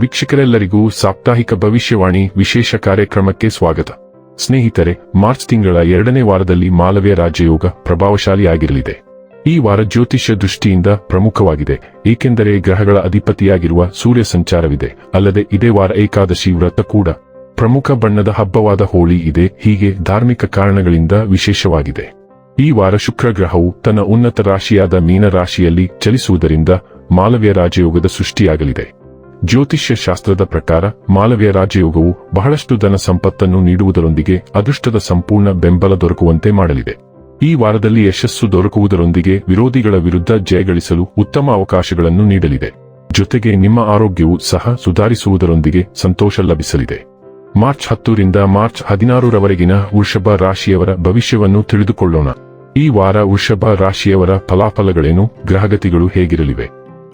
ವೀಕ್ಷಕರೆಲ್ಲರಿಗೂ ಸಾಪ್ತಾಹಿಕ ಭವಿಷ್ಯವಾಣಿ ವಿಶೇಷ ಕಾರ್ಯಕ್ರಮಕ್ಕೆ ಸ್ವಾಗತ. ಸ್ನೇಹಿತರೆ, ಮಾರ್ಚ್ ತಿಂಗಳ ಎರಡನೇ ವಾರದಲ್ಲಿ ಮಾಲವ್ಯ ರಾಜಯೋಗ ಪ್ರಭಾವಶಾಲಿಯಾಗಿರಲಿದೆ. ಈ ವಾರ ಜ್ಯೋತಿಷ್ಯ ದೃಷ್ಟಿಯಿಂದ ಪ್ರಮುಖವಾಗಿದೆ, ಏಕೆಂದರೆ ಗ್ರಹಗಳ ಅಧಿಪತಿಯಾಗಿರುವ ಸೂರ್ಯ ಸಂಚಾರವಿದೆ. ಅಲ್ಲದೆ ಇದೇ ವಾರ ಏಕಾದಶಿ ವ್ರತ ಕೂಡ. ಪ್ರಮುಖ ಬಣ್ಣದ ಹಬ್ಬವಾದ ಹೋಳಿ ಇದೆ, ಹೀಗೆ ಧಾರ್ಮಿಕ ಕಾರಣಗಳಿಂದ ವಿಶೇಷವಾಗಿದೆ. ಈ ವಾರ ಶುಕ್ರ ಗ್ರಹವು ತನ್ನ ಉನ್ನತ ರಾಶಿಯಾದ ಮೀನ ರಾಶಿಯಲ್ಲಿ ಚಲಿಸುವುದರಿಂದ ಮಾಲವ್ಯ ರಾಜಯೋಗದ ಸೃಷ್ಟಿಯಾಗಲಿದೆ. ಜ್ಯೋತಿಷ್ಯ ಶಾಸ್ತ್ರದ ಪ್ರಕಾರ ಮಾಲವ್ಯ ರಾಜಯೋಗವು ಬಹಳಷ್ಟು ಧನ ಸಂಪತ್ತನ್ನು ನೀಡುವುದರೊಂದಿಗೆ ಅದೃಷ್ಟದ ಸಂಪೂರ್ಣ ಬೆಂಬಲ ದೊರಕುವಂತೆ ಮಾಡಲಿದೆ. ಈ ವಾರದಲ್ಲಿ ಯಶಸ್ಸು ದೊರಕುವುದರೊಂದಿಗೆ ವಿರೋಧಿಗಳ ವಿರುದ್ಧ ಜಯಗಳಿಸಲು ಉತ್ತಮ ಅವಕಾಶಗಳನ್ನು ನೀಡಲಿದೆ. ಜೊತೆಗೆ ನಿಮ್ಮ ಆರೋಗ್ಯವು ಸಹ ಸುಧಾರಿಸುವುದರೊಂದಿಗೆ ಸಂತೋಷ ಲಭಿಸಲಿದೆ. ಮಾರ್ಚ್ ಹತ್ತರಿಂದ ಮಾರ್ಚ್ ಹದಿನಾರರವರೆಗಿನ ವೃಷಭ ರಾಶಿಯವರ ಭವಿಷ್ಯವನ್ನು ತಿಳಿದುಕೊಳ್ಳೋಣ. ಈ ವಾರ ವೃಷಭ ರಾಶಿಯವರ ಫಲಾಫಲಗಳೇನು, ಗ್ರಹಗತಿಗಳು ಹೇಗಿರಲಿವೆ?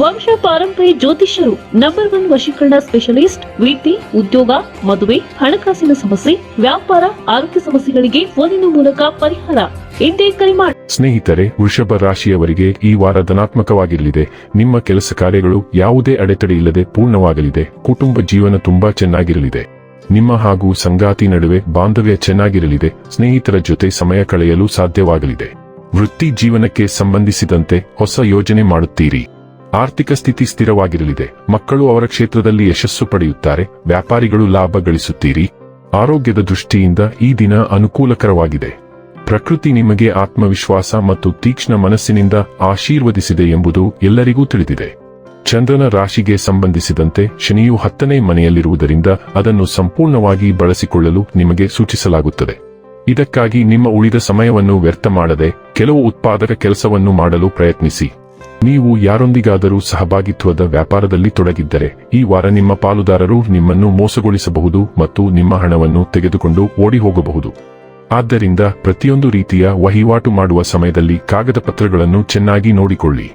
ವಂಶ ಪಾರಂಪರಿ ಜ್ಯೋತಿಷ್ಯರು ನಂಬರ್ ಒನ್ ವಶೀಕರಣ ಸ್ಪೆಷಲಿಸ್ಟ್ ವಿಪಿ ಉದ್ಯೋಗ, ಮದುವೆ, ಹಣಕಾಸಿನ ಸಮಸ್ಯೆ, ವ್ಯಾಪಾರ, ಆರೋಗ್ಯ ಸಮಸ್ಯೆಗಳಿಗೆ ಫೋನಿನ ಮೂಲಕ ಪರಿಹಾರ. ಸ್ನೇಹಿತರೆ, ವೃಷಭ ರಾಶಿಯವರಿಗೆ ಈ ವಾರ ಧನಾತ್ಮಕವಾಗಿರಲಿದೆ. ನಿಮ್ಮ ಕೆಲಸ ಕಾರ್ಯಗಳು ಯಾವುದೇ ಅಡೆತಡೆ ಇಲ್ಲದೆ ಪೂರ್ಣವಾಗಲಿದೆ. ಕುಟುಂಬ ಜೀವನ ತುಂಬಾ ಚೆನ್ನಾಗಿರಲಿದೆ. ನಿಮ್ಮ ಹಾಗೂ ಸಂಗಾತಿ ನಡುವೆ ಬಾಂಧವ್ಯ ಚೆನ್ನಾಗಿರಲಿದೆ. ಸ್ನೇಹಿತರ ಜೊತೆ ಸಮಯ ಕಳೆಯಲು ಸಾಧ್ಯವಾಗಲಿದೆ. ವೃತ್ತಿ ಜೀವನಕ್ಕೆ ಸಂಬಂಧಿಸಿದಂತೆ ಹೊಸ ಯೋಜನೆ ಮಾಡುತ್ತೀರಿ. ಆರ್ಥಿಕ ಸ್ಥಿತಿ ಸ್ಥಿರವಾಗಿರಲಿದೆ. ಮಕ್ಕಳು ಅವರ ಕ್ಷೇತ್ರದಲ್ಲಿ ಯಶಸ್ಸು ಪಡೆಯುತ್ತಾರೆ. ವ್ಯಾಪಾರಿಗಳು ಲಾಭ ಗಳಿಸುತ್ತೀರಿ. ಆರೋಗ್ಯದ ದೃಷ್ಟಿಯಿಂದ ಈ ದಿನ ಅನುಕೂಲಕರವಾಗಿದೆ. ಪ್ರಕೃತಿ ನಿಮಗೆ ಆತ್ಮವಿಶ್ವಾಸ ಮತ್ತು ತೀಕ್ಷ್ಣ ಮನಸ್ಸಿನಿಂದ ಆಶೀರ್ವದಿಸಿದೆ ಎಂಬುದು ಎಲ್ಲರಿಗೂ ತಿಳಿದಿದೆ. ಚಂದ್ರನ ರಾಶಿಗೆ ಸಂಬಂಧಿಸಿದಂತೆ ಶನಿಯು ಹತ್ತನೇ ಮನೆಯಲ್ಲಿರುವುದರಿಂದ ಅದನ್ನು ಸಂಪೂರ್ಣವಾಗಿ ಬಳಸಿಕೊಳ್ಳಲು ನಿಮಗೆ ಸೂಚಿಸಲಾಗುತ್ತದೆ. ಇದಕ್ಕಾಗಿ ನಿಮ್ಮ ಉಳಿದ ಸಮಯವನ್ನು ವ್ಯರ್ಥ ಮಾಡದೆ, ಕೆಲವು ಉತ್ಪಾದಕ ಕೆಲಸವನ್ನು ಮಾಡಲು ಪ್ರಯತ್ನಿಸಿ. ನೀವು ಯಾರೊಂದಿಗಾದರೂ ಸಹಭಾಗಿತ್ವದ ವ್ಯಾಪಾರದಲ್ಲಿ ತೊಡಗಿದ್ದರೆ ಈ ವಾರ ನಿಮ್ಮ ಪಾಲುದಾರರು ನಿಮ್ಮನ್ನು ಮೋಸಗೊಳಿಸಬಹುದು ಮತ್ತು ನಿಮ್ಮ ಹಣವನ್ನು ತೆಗೆದುಕೊಂಡು ಓಡಿ ಹೋಗಬಹುದು ಆದ್ದರಿಂದ ಪ್ರತಿಯೊಂದು ರೀತಿಯ ವಹಿವಾಟು ಮಾಡುವ ಸಮಯದಲ್ಲಿ ಕಾಗದ ಪತ್ರಗಳನ್ನು ಚೆನ್ನಾಗಿ ನೋಡಿಕೊಳ್ಳಿ.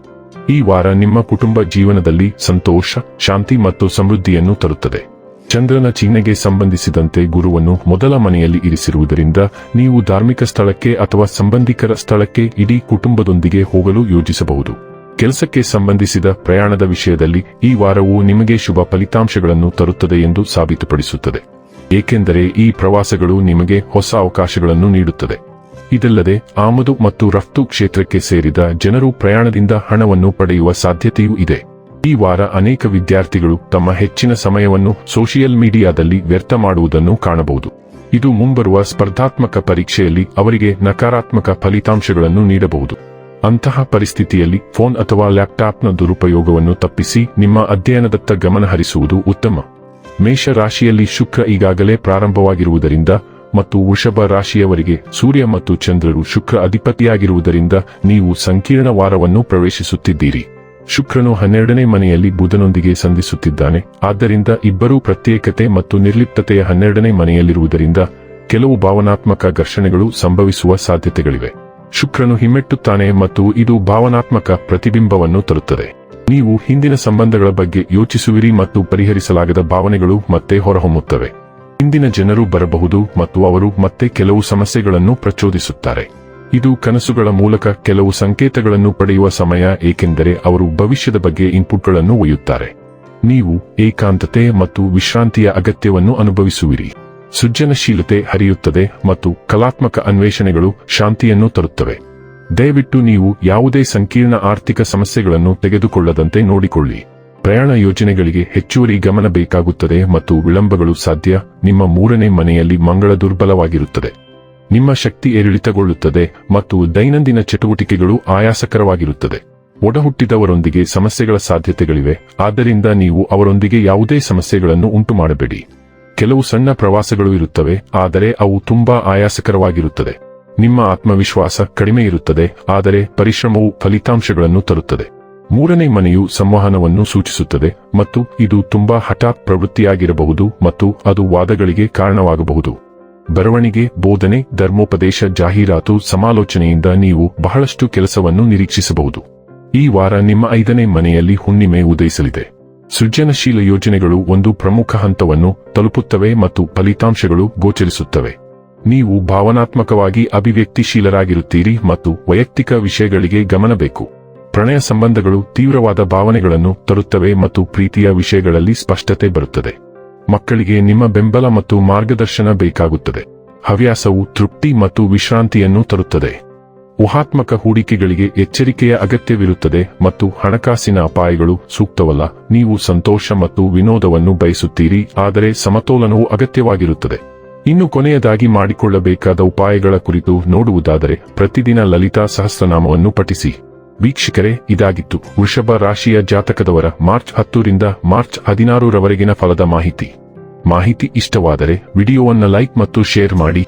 ಈ ವಾರ ನಿಮ್ಮ ಕುಟುಂಬ ಜೀವನದಲ್ಲಿ ಸಂತೋಷ, ಶಾಂತಿ ಮತ್ತು ಸಮೃದ್ಧಿಯನ್ನು ತರುತ್ತದೆ. ಚಂದ್ರನ ಚಿಹ್ನೆಗೆ ಸಂಬಂಧಿಸಿದಂತೆ ಗುರುವನ್ನು ಮೊದಲ ಮನೆಯಲ್ಲಿ ಇರಿಸಿರುವುದರಿಂದ ನೀವು ಧಾರ್ಮಿಕ ಸ್ಥಳಕ್ಕೆ ಅಥವಾ ಸಂಬಂಧಿಕರ ಸ್ಥಳಕ್ಕೆ ಇಡೀ ಕುಟುಂಬದೊಂದಿಗೆ ಹೋಗಲು ಯೋಜಿಸಬಹುದು. ಕೆಲಸಕ್ಕೆ ಸಂಬಂಧಿಸಿದ ಪ್ರಯಾಣದ ವಿಷಯದಲ್ಲಿ ಈ ವಾರವು ನಿಮಗೆ ಶುಭ ಫಲಿತಾಂಶಗಳನ್ನು ತರುತ್ತದೆ ಎಂದು ಸಾಬೀತುಪಡಿಸುತ್ತದೆ. ಏಕೆಂದರೆ ಈ ಪ್ರವಾಸಗಳು ನಿಮಗೆ ಹೊಸ ಅವಕಾಶಗಳನ್ನು ನೀಡುತ್ತದೆ. ಇದಲ್ಲದೆ ಆಮದು ಮತ್ತು ರಫ್ತು ಕ್ಷೇತ್ರಕ್ಕೆ ಸೇರಿದ ಜನರು ಪ್ರಯಾಣದಿಂದ ಹಣವನ್ನು ಪಡೆಯುವ ಸಾಧ್ಯತೆಯೂ ಇದೆ. ಈ ವಾರ ಅನೇಕ ವಿದ್ಯಾರ್ಥಿಗಳು ತಮ್ಮ ಹೆಚ್ಚಿನ ಸಮಯವನ್ನು ಸೋಷಿಯಲ್ ಮೀಡಿಯಾದಲ್ಲಿ ವ್ಯರ್ಥ ಮಾಡುವುದನ್ನು ಕಾಣಬಹುದು. ಇದು ಮುಂಬರುವ ಸ್ಪರ್ಧಾತ್ಮಕ ಪರೀಕ್ಷೆಯಲ್ಲಿ ಅವರಿಗೆ ನಕಾರಾತ್ಮಕ ಫಲಿತಾಂಶಗಳನ್ನು ನೀಡಬಹುದು. ಅಂತಹ ಪರಿಸ್ಥಿತಿಯಲ್ಲಿ ಫೋನ್ ಅಥವಾ ಲ್ಯಾಪ್ಟಾಪ್ನ ದುರುಪಯೋಗವನ್ನು ತಪ್ಪಿಸಿ ನಿಮ್ಮ ಅಧ್ಯಯನದತ್ತ ಗಮನ ಹರಿಸುವುದು ಉತ್ತಮ. ಮೇಷ ರಾಶಿಯಲ್ಲಿ ಶುಕ್ರ ಈಗಾಗಲೇ ಪ್ರಾರಂಭವಾಗಿರುವುದರಿಂದ ಮತ್ತು ವೃಷಭ ರಾಶಿಯವರಿಗೆ ಸೂರ್ಯ ಮತ್ತು ಚಂದ್ರರು ಶುಕ್ರ ಅಧಿಪತಿಯಾಗಿರುವುದರಿಂದ ನೀವು ಸಂಕೀರ್ಣ ವಾರವನ್ನು ಪ್ರವೇಶಿಸುತ್ತಿದ್ದೀರಿ. ಶುಕ್ರನು ಹನ್ನೆರಡನೇ ಮನೆಯಲ್ಲಿ ಬುಧನೊಂದಿಗೆ ಸಂಧಿಸುತ್ತಿದ್ದಾನೆ. ಆದ್ದರಿಂದ ಇಬ್ಬರೂ ಪ್ರತ್ಯೇಕತೆ ಮತ್ತು ನಿರ್ಲಿಪ್ತತೆಯ ಹನ್ನೆರಡನೇ ಮನೆಯಲ್ಲಿರುವುದರಿಂದ ಕೆಲವು ಭಾವನಾತ್ಮಕ ಘರ್ಷಣೆಗಳು ಸಂಭವಿಸುವ ಸಾಧ್ಯತೆಗಳಿವೆ. ಶುಕ್ರನು ಹಿಮ್ಮೆಟ್ಟುತ್ತಾನೆ ಮತ್ತು ಇದು ಭಾವನಾತ್ಮಕ ಪ್ರತಿಬಿಂಬವನ್ನು ತರುತ್ತದೆ. ನೀವು ಹಿಂದಿನ ಸಂಬಂಧಗಳ ಬಗ್ಗೆ ಯೋಚಿಸುವಿರಿ ಮತ್ತು ಪರಿಹರಿಸಲಾಗದ ಭಾವನೆಗಳು ಮತ್ತೆ ಹೊರಹೊಮ್ಮುತ್ತವೆ. ಹಿಂದಿನ ಜನರು ಬರಬಹುದು ಮತ್ತು ಅವರು ಮತ್ತೆ ಕೆಲವು ಸಮಸ್ಯೆಗಳನ್ನು ಪ್ರಚೋದಿಸುತ್ತಾರೆ. ಇದು ಕನಸುಗಳ ಮೂಲಕ ಕೆಲವು ಸಂಕೇತಗಳನ್ನು ಪಡೆಯುವ ಸಮಯ, ಏಕೆಂದರೆ ಅವರು ಭವಿಷ್ಯದ ಬಗ್ಗೆ ಇನ್ಪುಟ್ಗಳನ್ನು ಒಯ್ಯುತ್ತಾರೆ. ನೀವು ಏಕಾಂತತೆ ಮತ್ತು ವಿಶ್ರಾಂತಿಯ ಅಗತ್ಯವನ್ನು ಅನುಭವಿಸುವಿರಿ. ಸೃಜನಶೀಲತೆ ಹರಿಯುತ್ತದೆ ಮತ್ತು ಕಲಾತ್ಮಕ ಅನ್ವೇಷಣೆಗಳು ಶಾಂತಿಯನ್ನು ತರುತ್ತವೆ. ದಯವಿಟ್ಟು ನೀವು ಯಾವುದೇ ಸಂಕೀರ್ಣ ಆರ್ಥಿಕ ಸಮಸ್ಯೆಗಳನ್ನು ತೆಗೆದುಕೊಳ್ಳದಂತೆ ನೋಡಿಕೊಳ್ಳಿ. ಪ್ರಯಾಣ ಯೋಜನೆಗಳಿಗೆ ಹೆಚ್ಚುವರಿ ಗಮನ ಬೇಕಾಗುತ್ತದೆ ಮತ್ತು ವಿಳಂಬಗಳು ಸಾಧ್ಯ. ನಿಮ್ಮ ಮೂರನೇ ಮನೆಯಲ್ಲಿ ಮಂಗಳ ದುರ್ಬಲವಾಗಿರುತ್ತದೆ. ನಿಮ್ಮ ಶಕ್ತಿ ಏರಿಳಿತಗೊಳ್ಳುತ್ತದೆ ಮತ್ತು ದೈನಂದಿನ ಚಟುವಟಿಕೆಗಳು ಆಯಾಸಕರವಾಗಿರುತ್ತದೆ. ಒಡಹುಟ್ಟಿದವರೊಂದಿಗೆ ಸಮಸ್ಯೆಗಳ ಸಾಧ್ಯತೆಗಳಿವೆ, ಆದ್ದರಿಂದ ನೀವು ಅವರೊಂದಿಗೆ ಯಾವುದೇ ಸಮಸ್ಯೆಗಳನ್ನು ಉಂಟು ಮಾಡಬೇಡಿ ಕೆಲವು ಸಣ್ಣ ಪ್ರವಾಸಗಳು ಇರುತ್ತವೆ, ಆದರೆ ಅವು ತುಂಬಾ ಆಯಾಸಕರವಾಗಿರುತ್ತದೆ. ನಿಮ್ಮ ಆತ್ಮವಿಶ್ವಾಸ ಕಡಿಮೆ ಇರುತ್ತದೆ, ಆದರೆ ಪರಿಶ್ರಮವು ಫಲಿತಾಂಶಗಳನ್ನು ತರುತ್ತದೆ. ಮೂರನೇ ಮನೆಯು ಸಂವಹನವನ್ನು ಸೂಚಿಸುತ್ತದೆ, ಮತ್ತು ಇದು ತುಂಬಾ ಹಠಾತ್ ಪ್ರವೃತ್ತಿಯಾಗಿರಬಹುದು ಮತ್ತು ಅದು ವಾದಗಳಿಗೆ ಕಾರಣವಾಗಬಹುದು. ಬರವಣಿಗೆ, ಬೋಧನೆ, ಧರ್ಮೋಪದೇಶ, ಜಾಹೀರಾತು, ಸಮಾಲೋಚನೆಯಿಂದ ನೀವು ಬಹಳಷ್ಟು ಕೆಲಸವನ್ನು ನಿರೀಕ್ಷಿಸಬಹುದು. ಈ ವಾರ ನಿಮ್ಮ ಐದನೇ ಮನೆಯಲ್ಲಿ ಹುಣ್ಣಿಮೆ ಉದಯಿಸಲಿದೆ. ಸೃಜನಶೀಲ ಯೋಜನೆಗಳು ಒಂದು ಪ್ರಮುಖ ಹಂತವನ್ನು ತಲುಪುತ್ತವೆ ಮತ್ತು ಫಲಿತಾಂಶಗಳು ಗೋಚರಿಸುತ್ತವೆ. ನೀವು ಭಾವನಾತ್ಮಕವಾಗಿ ಅಭಿವ್ಯಕ್ತಿಶೀಲರಾಗಿರುತ್ತೀರಿ ಮತ್ತು ವೈಯಕ್ತಿಕ ವಿಷಯಗಳಿಗೆ ಗಮನಬೇಕು. ಪ್ರಣಯ ಸಂಬಂಧಗಳು ತೀವ್ರವಾದ ಭಾವನೆಗಳನ್ನು ತರುತ್ತವೆ ಮತ್ತು ಪ್ರೀತಿಯ ವಿಷಯಗಳಲ್ಲಿ ಸ್ಪಷ್ಟತೆ ಬರುತ್ತದೆ. ಮಕ್ಕಳಿಗೆ ನಿಮ್ಮ ಬೆಂಬಲ ಮತ್ತು ಮಾರ್ಗದರ್ಶನ ಬೇಕಾಗುತ್ತದೆ. ಹವ್ಯಾಸವು ತೃಪ್ತಿ ಮತ್ತು ವಿಶ್ರಾಂತಿಯನ್ನು ತರುತ್ತದೆ. ಊಹಾತ್ಮಕ ಹೂಡಿಕೆಗಳಿಗೆ ಎಚ್ಚರಿಕೆಯ ಅಗತ್ಯವಿರುತ್ತದೆ ಮತ್ತು ಹಣಕಾಸಿನ ಅಪಾಯಗಳು ಸೂಕ್ತವಲ್ಲ. ನೀವು ಸಂತೋಷ ಮತ್ತು ವಿನೋದವನ್ನು ಬಯಸುತ್ತೀರಿ, ಆದರೆ ಸಮತೋಲನವು ಅಗತ್ಯವಾಗಿರುತ್ತದೆ. ಇನ್ನು ಕೊನೆಯದಾಗಿ ಮಾಡಿಕೊಳ್ಳಬೇಕಾದ ಉಪಾಯಗಳ ಕುರಿತು ನೋಡುವುದಾದರೆ, ಪ್ರತಿದಿನ ಲಲಿತಾ ಸಹಸ್ರನಾಮವನ್ನು ಪಠಿಸಿ. ವೀಕ್ಷಕರೇ, ಇದಾಗಿತ್ತು. ವೃಷಭ ರಾಶಿಯ ಜಾತಕದವರ ಮಾರ್ಚ್ ಹತ್ತರಿಂದ ಮಾರ್ಚ್ ಹದಿನಾರರವರೆಗಿನ ಫಲದ ಮಾಹಿತಿ. ಮಾಹಿತಿ ಇಷ್ಟವಾದರೆ ವಿಡಿಯೋವನ್ನು ಲೈಕ್ ಮತ್ತು ಶೇರ್ ಮಾಡಿ.